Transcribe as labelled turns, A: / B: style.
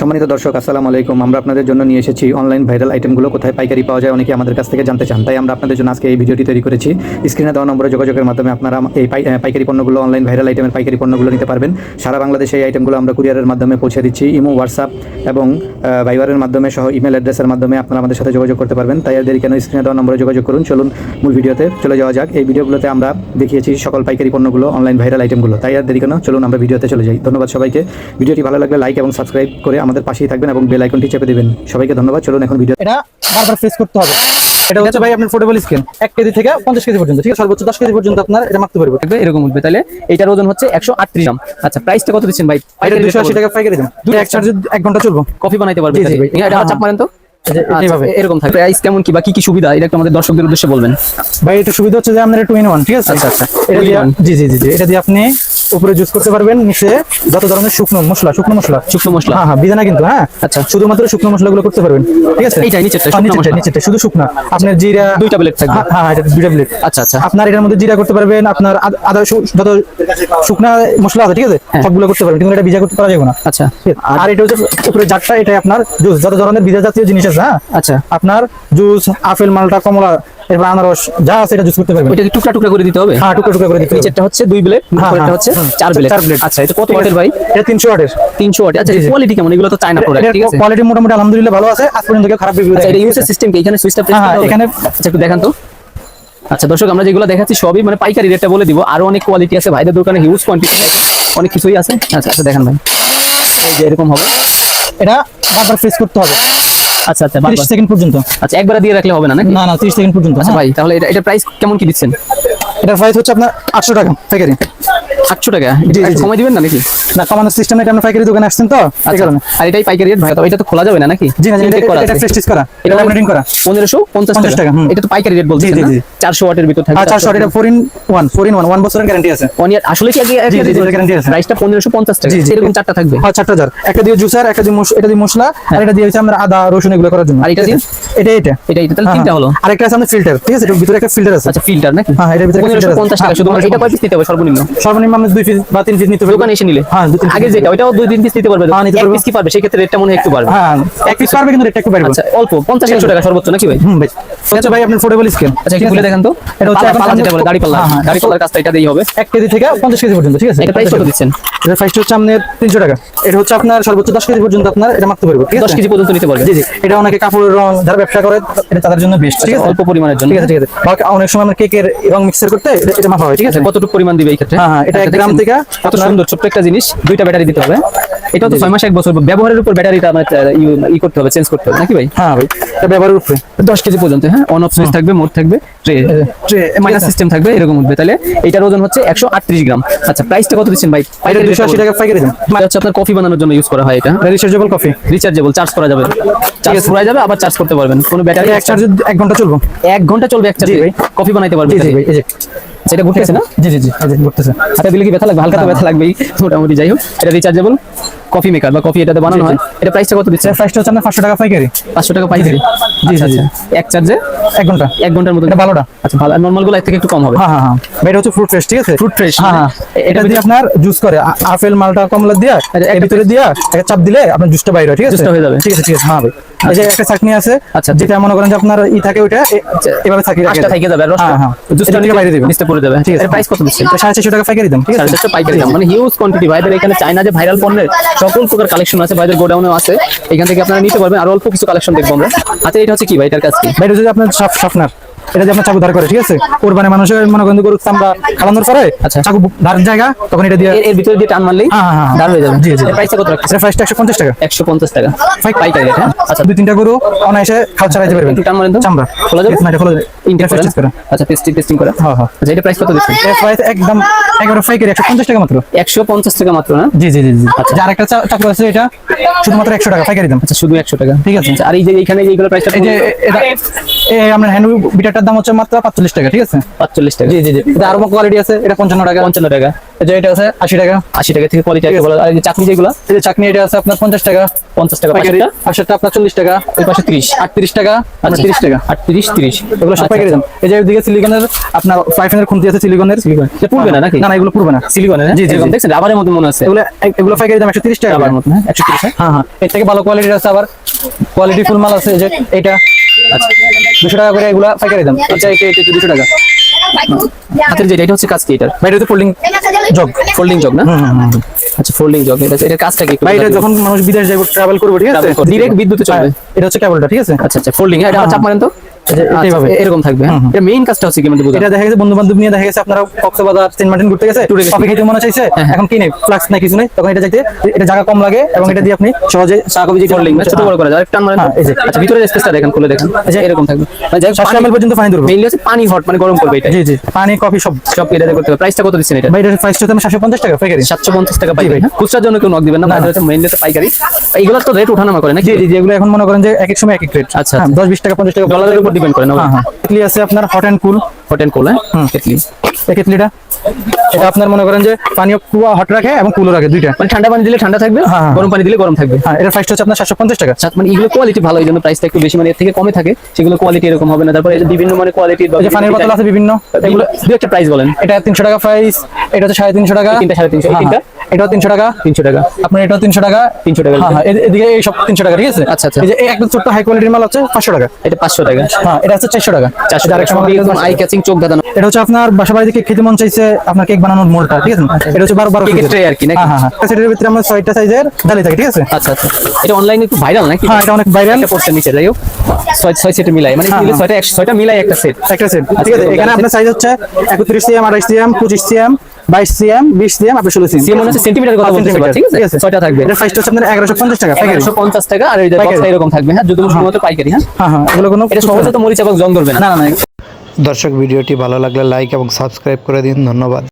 A: সম্মানিত দর্শক, আসসালামু আলাইকুম। আমরা আপনাদের জন্য নিয়ে এসেছি অনলাইন ভাইরাল আইটেমগুলো কোথায় পাইকারি পাওয়া যায় অনেকে আমাদের কাছ থেকে জানতে চান, তাই আমরা আপনাদের জন্য আজকে এই ভিডিওটি তৈরি করেছি। স্ক্রিনে দেওয়া নম্বরে যোগাযোগের মাধ্যমে আপনারা এই পাইকারি পণ্যগুলো অনলাইন ভাইরাল আইটেমের পাইকারি পণ্যগুলো নিতে পারবেন। সারা বাংলাদেশে এই আইটেমগুলো আমরা কুরিয়ারের মাধ্যমে পৌঁছে দিচ্ছি ইমো হোয়াটসঅ্যাপ এবং ভাইবারের মাধ্যমে সহ ইমেল অ্যাড্রেসের মাধ্যমে আপনারা আমাদের সাথে যোগাযোগ করতে পারবেন। তাই আর দেরি কেন স্ক্রিনে দেওয়া নম্বরে যোগাযোগ করুন। চলুন মূল ভিডিওতে চলে যাওয়া যাক। এই ভিডিওগুলোতে আমরা দেখিয়েছি সকল পাইকারি পণ্যগুলো অনলাইন ভাইরাল আইটেমগুলো তাই আর দেরি কেন, চলুন আমরা ভিডিওতে চলে যাই। ধন্যবাদ সবাইকে। ভিডিওটি ভালো লাগলে লাইক এবং সাবস্ক্রাইব করে আমাদের পাশেই থাকবেন এবং বেল আইকনটি চেপে দেবেন। সবাইকে ধন্যবাদ চলুন এখন ভিডিও
B: এটা বারবার ফেস করতে হবে। এটা হচ্ছে ভাই আপনার ফোর্টেবল স্ক্রিন এক কেজি থেকে পঞ্চাশ কেজি পর্যন্ত ঠিক আছে? সর্বোচ্চ দশ কেজি পর্যন্ত আপনার এটা মাপতে পারব।
C: থাকবে এরকম উঠবে তাহলে। এটার ওজন হচ্ছে একশো আটত্রিশ গ্রাম। আচ্ছা প্রাইসটা কত দিচ্ছেন ভাই?
B: এটা দুশো আশি টাকা পাইকারি দাম। দুটো এক চার্জে এক ঘণ্টা চলবো।
C: কফি বানাইতে পারবে। এটা চাপ মারেন তো। আচ্ছা,
B: এইভাবে।
C: এরকম থাকবে। প্রাইস কেমন কি বা কি কি সুবিধা? এটা একটু আমাদের দর্শকদের উদ্দেশ্যে বলবেন।
B: ভাই এটা সুবিধা হচ্ছে যে আপনার টু ইন ওয়ান ঠিক আছে?
C: আচ্ছা, আচ্ছা।
B: এটা জি জি জি। এটা দিয়ে আপনি উপরে জুস করতে পারবেন নিচে যত ধরনের শুকনো মশলা শুকনো মশলা।
C: শুকনো মশলা?
B: হ্যাঁ হ্যাঁ বিধানা কিন্তু হ্যাঁ।
C: আচ্ছা।
B: শুধুমাত্র শুকনো মশলাগুলো করতে পারবেন ঠিক আছে?
C: নিচেরটা,
B: হ্যাঁ, নিচেরটা। নিচেরটা, শুধু শুকনা। আপনার জিরা
C: দুইটা প্লেট থাকবে।
B: হ্যাঁ হ্যাঁ এটা দুইটা প্লেট
C: আচ্ছা আচ্ছা।
B: আপনার এটার মধ্যে জিরা করতে পারবেন আপনার আদা যত শুকনা মশলা আছে ঠিক আছে?
C: হ্যাঁ।
B: সবগুলো করতে পারবেন কিন্তু এটা ভিজা করতে পারা যাবে না।
C: আচ্ছা।
B: আর এটা হচ্ছে উপরে জারটা এটাই আপনার জুস যত ধরনের ভিজা জাতীয় জিনিস আছে হ্যাঁ?
C: আচ্ছা।
B: আপনার জুস আপেল মালটা কমলা এরপর আনারস যা আছে এটা জুস করতে পারবেন।
C: কি টুকরা টুকরা করে দিতে হবে?
B: হ্যাঁ টুকরো টুকরো করে দিতে হবে।
C: নিচেরটা হচ্ছে দুই প্লেট
B: হ্যাঁ,
C: উপরেরটা
B: হ্যাঁ,
C: হচ্ছে চার প্লেট
B: চার প্লেট
C: আচ্ছা এটা কত ওয়াটের ভাই?
B: এটা তিনশো ওয়াটের
C: তিনশো ওয়াট আচ্ছা। কোয়ালিটি কেমন? এগুলো তো চায়না প্রোডাক্ট ঠিক আছে?
B: কোয়ালিটি মোটামুটি আলহামদুলিল্লাহ ভালো আছে। আজ পর্যন্ত কেউ খারাপ রিভিউ
C: আচ্ছা এটা
B: দেয়নি।
C: সিস্টেম কি? এখানে সুইচটা প্রেস
B: হ্যাঁ,
C: করতে হবে?
B: এখানে-
C: আচ্ছা একটু দেখান তো। আচ্ছা দর্শক আমরা যেগুলো দেখাচ্ছি সবই মানে পাইকারি রেটটা বলে দিব। আরও অনেক কোয়ালিটি আছে। ভাইদের দোকানে হিউজ কোয়ান্টিটি অনেক কিছুই আছে। আচ্ছা আচ্ছা দেখান ভাই। এই যে এরকম হবে।
B: এটা বারবার প্রেস করতে হবে।
C: আচ্ছা আচ্ছা
B: 30 সেকেন্ড পর্যন্ত।
C: আচ্ছা একবার দিয়ে রাখলে হবে না নাকি?
B: না না 30 সেকেন্ড পর্যন্ত
C: আচ্ছা
B: হ্যাঁ।
C: ভাই তাহলে এটা এটা প্রাইস কেমন কি দিচ্ছেন?
B: এটার প্রাইস হচ্ছে আপনার 800 টাকা পাইকারি।
C: আটশো টাকা। সময় দিবেন না নাকি?
B: না কমানোর সিস্টেম এটা আপনার পাইকারি দোকানে আসছেন তো এই
C: আচ্ছা
B: কারণে।
C: আর এটাই পাইকারি রেট ভাই তো এটা তো খোলা যাবে না নাকি?
B: জি না এটা-
C: করা
B: এটা। প্রেস্টিজ করা এটা ল্যামিনেটিং করা।
C: পনেরোশো পঞ্চাশ
B: 50 টাকা,
C: এটা তো পাইকারি রেট বলছেন না?
B: জি।
C: চারশো ওয়াটের ভিতর থাকবে
B: আচ্ছা সরি এটা 4 ইন 1 4 ইন 1 1 বছরের গ্যারান্টি আছে।
C: ওয়ান ইয়ার আসলে কি আগে
B: জি, জি, guarantee আছে।
C: প্রাইসটা পনেরোশো পঞ্চাশ টাকা।
B: জি, জি।
C: এরকম চারটা থাকবে।
B: হ্যাঁ চারটা জার একটা দিয়ে জুসার একটা দিয়ে এটা দিয়ে মশলা আর এটা দিয়ে হচ্ছে আমরা আদা রসুন এগুলো করার জন্য।
C: আর এটা দিয়ে?
B: এটা এটা।
C: এটা এটা তাহলে
B: হ্যাঁ,
C: তিনটা
B: হ্যাঁ।
C: হলো।
B: আরেকটা আছে আমাদের ফিল্টার ঠিক আছে? এটার ভিতরে একটা ফিল্টার আছে।
C: আচ্ছা ফিল্টার নাকি?
B: হ্যাঁ, এটার ভিতরে একটা
C: পনেরোশো
B: filter আছে।
C: পঞ্চাশ টাকা শুধু এটা কয় পিস নিতে হবে সর্বনিম্ন?
B: সর্বনিম্ন আমরা দুই পিস বা তিন পিস নিতে পারব।
C: দোকানে এসে নিলে।
B: হ্যাঁ
C: আগে যেটা ওটাও দুই তিন পিস নিতে পারবে
B: হ্যাঁ, নিতে
C: এক পিস কি পারবে? সেই ক্ষেত্রে রেটটা মনে হয় একটু পারবে
B: হ্যাঁ এক পিস পারবে কিন্তু এটা একটু পারবে
C: আচ্ছা অল্প পঞ্চাশ একশো টাকা সর্বোচ্চ নাকি ভাই?
B: হুম ভাই। আচ্ছা ভাই আপনার ফোর্টেবল স্ক্রিন
C: আচ্ছা একটু খুলে দেখান তো।
B: এটা হচ্ছে
C: পাল্লা-
B: এখন
C: পাল্লা
B: আমরা-
C: যেটা বলে দাড়ি পাল্লা।
B: হ্যাঁ।
C: দাড়ি পাল্লার কাজটা এটা দিয়েই হবে।
B: এক কেজি থেকে পঞ্চাশ কেজি পর্যন্ত ঠিক আছে?
C: এটা প্রাইস কত দিচ্ছেন?
B: এটা প্রাইসটা হচ্ছে আপনার তিনশো টাকা। এটা হচ্ছে আপনার সর্বোচ্চ দশ কেজি পর্যন্ত আপনার এটা মাপতে পারব
C: কেজি পর্যন্ত নিতে পারবে।
B: জি জি। এটা অনেকে কাপড়ের রং যারা ব্যবসা করে এটা তাদের জন্য বেস্ট ঠিক
C: আচ্ছা,
B: আছে?
C: অল্প পরিমাণের জন্য।
B: ঠিক আছে ঠিক আছে। অনেক সময় আমরা কেকের রং মিক্সার করতে এটা- এটা মাপা হবে ঠিক আছে?
C: কতটুকু পরিমাণ দিবে এই ক্ষেত্রে?
B: হ্যাঁ, হ্যাঁ, এটা গ্রাম থেকে
C: কত সুন্দর ছোট্ট একটা জিনিস দুইটা ব্যাটারি দিতে হবে। এটা তো ছয় মাস এক বছর। ব্যবহারের উপর ব্যাটারিটা মানে ই করতে হবে চেঞ্জ করতে হবে নাকি ভাই?
B: হ্যাঁ ভাই ব্যবহারের উপরে।
C: দশ কেজি পর্যন্ত হ্যাঁ? অন অফ সুইচ থাকবে মোড থাকবে ট্রে ট্রে মাইনাস সিস্টেম থাকবে এরকম উঠবে। তাহলে এটার ওজন হচ্ছে একশো আটত্রিশ গ্রাম। আচ্ছা প্রাইসটা কত দিচ্ছেন ভাই?
B: এটা দুশো আশি টাকা পাইকারি দাম।
C: এটা হচ্ছে আপনার কফি বানানোর জন্য ইউজ করা হয় এটা।
B: রিচার্জেবল কফি
C: রিচার্জেবল চার্জ করা যাবে। চার্জ করা যাবে আবার চার্জ করতে পারবেন। কোনো ব্যাটারি
B: এক চার্জে এক ঘণ্টা চলবে।
C: এক ঘণ্টা চলবে এক চার্জ কফি বানাইতে পারবে
B: জি জি ভাই এই যে।
C: সেটা ঘুরতেছে না?
B: জি জি জি ঘুরতেছে।
C: হাতে দিলে কি ব্যথা লাগবে? হালকা তো ব্যথা লাগবেই। মোটামুটি যাই হোক। এটা রিচার্জেবল কফি মেকার বা কফি এটাতে বানানো হয়। এটা প্রাইসটা কত দিচ্ছে?
B: প্রাইসটা হচ্ছে আপনার পাঁচশো টাকা পাইকারি।
C: পাঁচশো টাকা পাইকারি?
B: জি,
C: আচ্ছা
B: জি, জি।
C: আচ্ছা এক চার্জে
B: এক ঘণ্টা।
C: এক ঘণ্টার মতো
B: এটা ভালোটা।
C: আচ্ছা ভালো। নর্মালগুলো এর থেকে একটু কম হবে।
B: হ্যাঁ হ্যাঁ হ্যাঁ। এটা হচ্ছে ফ্রুট ফ্রেশ ঠিক আছে?
C: Fresh,
B: হ্যাঁ
C: মানে
B: হ্যাঁ। এটা দিয়ে আপনার জুস করে আপেল মালটা কমলা দিয়া এর ভিতরে দিয়া একটা চাপ দিলে আপনার জুসটা বাইরে ঠিক আছে?
C: জুসটা হয়ে যাবে।
B: ঠিক আছে ঠিক আছে। হ্যাঁ ভাই। এই যে একটা চাটনি আছে
C: আচ্ছা।
B: যেটা মনে করেন যে আপনার ই থাকে ওইটা এভাবে থাকি
C: রাখা থেকে যাবে
B: হ্যাঁ হ্যাঁ।
C: জুসটা
B: এটা থেকে বাইরে দিবেন।
C: নিচে পড়ে যাবে।
B: ঠিক আছে।
C: প্রাইস কত দিচ্ছে
B: এটা সাড়ে চারশো টাকা পাইকারি দাম ঠিক আছে?
C: 450 পাইকারি দাম মানে হিউজ কোয়ান্টিটি ভাইদের এখানে চায়না যে ভাইরাল পণ্যের সকল প্রকার কালেকশন আছে ভাইদের গোডাউনে আছে। এখান থেকে আপনারা নিতে পারবেন আর অল্প কিছু কালেকশন দেখব আমরা। আচ্ছা এটা হচ্ছে কি ভাই এটার কাজ কি?
B: ভাই যদি আপনার সব সাফনার এটা যে আপনার চাকু ধার করে ঠিক আছে? কোরবানি মানুষের মনে করেন গরু চামড়া খালানোর পরে
C: আচ্ছা।
B: চাকু ধার জায়গা তখন এটা দিয়ে
C: এর- ভিতরে দিয়ে টান মারলেই
B: হ্যাঁ, হ্যাঁ, হ্যাঁ।
C: দাঁড় হয়ে যাবে।
B: জি, জি।
C: প্রাইসটা কত রাখছে
B: এটা প্রাইসটা একশো পঞ্চাশ টাকা।
C: একশো পঞ্চাশ টাকা। পাইকারি রেট হ্যাঁ?
B: আচ্ছা। দুই তিনটা গরু অনায়াসে খাল চালাইতে পারবেন।
C: টান মারেন তো।
B: চামড়া।
C: খোলা যাবে?
B: না, এটা খোলা যাবে। টেস্ট করে
C: আচ্ছা টেস্টিং টেস্টিং করা
B: হ্যাঁ হ্যাঁ।
C: আচ্ছা এটা প্রাইস কত দিচ্ছেন
B: এর প্রাইস একদম একেবারে পাইকারি একশো পঞ্চাশ টাকা মাত্র।
C: একশো পঞ্চাশ টাকা মাত্র না?
B: জি জি জি জি। আচ্ছা। আর একটা চাকু আছে এটা শুধুমাত্র একশো টাকা পাইকারি দাম।
C: আচ্ছা শুধু একশো টাকা।
B: ঠিক আছে।
C: আর এই যে এখানে এইগুলো প্রাইসটা
B: এই যে এটা আপনার হ্যান্ড বিটারটার দাম হচ্ছে মাত্র পাঁচচল্লিশ টাকা ঠিক আছে?
C: পাঁচচল্লিশ টাকা।
B: জি জি জি। এটা আরও কোয়ালিটি আছে এটা পঞ্চান্ন টাকা।
C: পঞ্চান্ন টাকা।
B: এই এটা আছে আশি টাকা।
C: আশি টাকা থেকে কোয়ালিটি আছে। বলা আর চাকনি যেগুলো?
B: এই যে চাকনি এটা আছে আপনার পঞ্চাশ টাকা।
C: পঞ্চাশ টাকা।
B: আপনার চল্লিশ টাকা।
C: ওই পাশে ত্রিশ।
B: আটত্রিশ টাকা আপনার তিরিশ টাকা।
C: আটত্রিশ তিরিশ।
B: এগুলো সব পাইকারি দাম। এই যে ওইদিকে সিলিকনের আপনার ফাইফেনের খুন্তি আছে সিলিকনের
C: সিলিকন এটা পুড়বে না নাকি?
B: না এগুলো পুরবে না।
C: সিলিকনের
B: জি, জি, জি।
C: দেখছেন রাবারের মতো মনে আছে
B: এগুলো এগুলো পাইকারি দাম একশো তিরিশ টাকা
C: রাবার মতো হ্যাঁ? একশো তিরিশ
B: হ্যাঁ? হ্যাঁ এর থেকে ভালো কোয়ালিটির আছে আবার। কোয়ালিটি ফুল মাল আছে যে এটা।
C: আচ্ছা
B: দুশো টাকা করে এগুলা পাইকারি দাম। এটা এটা দুশো টাকা।
C: হাতের যেটা এটা হচ্ছে কাজ কি
B: এটা ফোল্ডিং জগ
C: ফোল্ডিং জগ না? আচ্ছা ফোল্ডিং জগ এটা এটা কাজটা কি?
B: এটা যখন মানুষ বিদেশ যাবে ট্রাভেল করবে ঠিক আছে?
C: ডিরেক্ট বিদ্যুতে চলবে।
B: হ্যাঁ, এটা হচ্ছে কেবলটা ঠিক আছে?
C: আচ্ছা আচ্ছা ফোল্ডিং এটা
B: হ্যাঁ,
C: চাপ মারেন তো। আচ্ছা। এরকম থাকবে হ্যাঁ এটা মেইন কাজটা হচ্ছে কি মানে
B: এটা দেখা গেছে বন্ধু বান্ধব নিয়ে দেখা গেছে আপনারা কক্সবাজার সেন্ট মার্টিন ঘুরতে গেছে। কফি খেতে মনে চাইছে
C: হ্যাঁ, হ্যাঁ।
B: এখন কি নেই ফ্লাক্স নাই কিছু নেই তখন এটা যাইতে এটা জায়গা কম লাগে এবং এটা দিয়ে আপনি সহজে চা কফি যেটা
C: ফোল্ডিং ছোট বড় করা যায় টান মারেন
B: এই যে।
C: আচ্ছা ভিতরে স্পেসটা দেখেন খুলে দেখেন আচ্ছা এরকম থাকবে মানে যাই
B: পর্যন্ত পানি ধরবে
C: মেইনলি হচ্ছে পানি হট মানে গরম করবে এটা
B: জি জি পানি কফি সব
C: সব এটাতে করতে হবে প্রাইসটা কত দিচ্ছেন এটা
B: ভাই এটার প্রাইস হচ্ছে সাতশো পঞ্চাশ টাকা পাইকারি
C: সাতশো পঞ্চাশ টাকা পাইকারি? খুচরার জন্য কেউ নক দিবেন না
B: না।
C: মেইনলি হচ্ছে পাইকারি এইগুলো তো রেট ওঠানামা করে নাকি
B: জি জি এগুলো এখন মনে করেন যে এক এক সময় এক এক রেট
C: আচ্ছা,
B: হ্যাঁ,
C: আচ্ছা।
B: দশ বিশ টাকা পঞ্চাশ টাকা
C: ডলারের উপর ডিপেন্ড করে না
B: হ্যাঁ হ্যাঁ। কেটলি আছে আপনার hot and cool
C: hot and cold হ্যাঁ? কেটলি
B: এই কেটলিটা এটা আপনার মনে করেন যে পানিও কুয়া হট রাখে এবং কুলও রাখে দুইটা।
C: মানে ঠান্ডা পানি দিলে ঠান্ডা থাকবে
B: হ্যাঁ, হ্যাঁ।
C: গরম পানি দিলে গরম থাকবে।
B: হ্যাঁ এটার প্রাইসটা হচ্ছে আপনার সাতশো পঞ্চাশ টাকা।
C: আচ্ছা, মানে এগুলো কোয়ালিটি ভালো এই জন্য প্রাইসটা একটু বেশি মানে এর থেকে কমে থাকে সেগুলো কোয়ালিটি এরকম হবে না। তারপরে এই যে বিভিন্ন মানে কোয়ালিটির
B: এই যে পানির বোতল আছে বিভিন্ন।
C: এগুলো
B: এগুলো
C: দু একটা প্রাইস বলেন।
B: এটা তিনশো টাকা প্রাইস এটা হচ্ছে সাড়ে তিনশো টাকা।
C: এই তিনটা সাড়ে তিনশো, এই
B: হ্যাঁ,
C: তিনটা?
B: এটাও তিনশো টাকা?
C: তিনশো টাকা।
B: আপনার এটাও তিনশো টাকা?
C: 300 টাকা।
B: হ্যাঁ হ্যাঁ এদিকে এই সব তিনশো টাকা ঠিক আছে?
C: আচ্ছা, আচ্ছা।
B: এই যে এই ছোট্ট হাই কোয়ালিটির মাল হচ্ছে পাঁচশো টাকা।
C: এটা পাঁচশো টাকা।
B: হ্যাঁ এটা হচ্ছে চারশো টাকা।
C: চারশো টাকা। আই ক্যাচিং চোখ দাদানো
B: এটা হচ্ছে আপনার বাসা বাড়ি থেকে খেতে মন চাইছে আপনার কেক বানানোর মোলটা ঠিক আছে? এটা হচ্ছে বারো বারো পিসের।
C: আর কি?
B: হ্যাঁ হ্যাঁ হ্যাঁ। সেটার ভিতরে আমরা ছয়টা সাইজের ডালি থাকে ঠিক আছে?
C: আচ্ছা আচ্ছা। এটা অনলাইনে একটু ভাইরাল নাকি?
B: হ্যাঁ এটা অনেক ভাইরাল
C: একটা পোস্টার নিচে যাই হোক। ছয় ছয় সেটে মিলাই মানে। ছয়টা ছয়টা মিলাই একটা সেট
B: একটা সেট
C: আচ্ছা,
B: ঠিক আছে এখানে আপনার সাইজ হচ্ছে একত্রিশ সিএম আঠাইশ সিএম পঁচিশ সিএম। বাইশ সিএম বিশ সিএম আপনার ষোলো সিএম।
C: সিএম মনে হচ্ছে সেন্টিমিটার কথা বলতে ঠিক আছে? ছয়টা থাকবে।
B: এটার প্রাইসটা হচ্ছে আপনার এগারোশো পঞ্চাশ টাকা
C: এগারোশো পঞ্চাশ টাকা আর এই যে এরকম থাকবে হ্যাঁ? যদি শুধুমাত্র পাইকারি হ্যাঁ?
B: হ্যাঁ হ্যাঁ এগুলো কোনো
C: এটা সহজে তো মরিচা এবং জং ধরবে না।
B: না না না।
A: দর্শক ভিডিওটি ভালো লাগলে লাইক এবং সাবস্ক্রাইব করে দিন। ধন্যবাদ।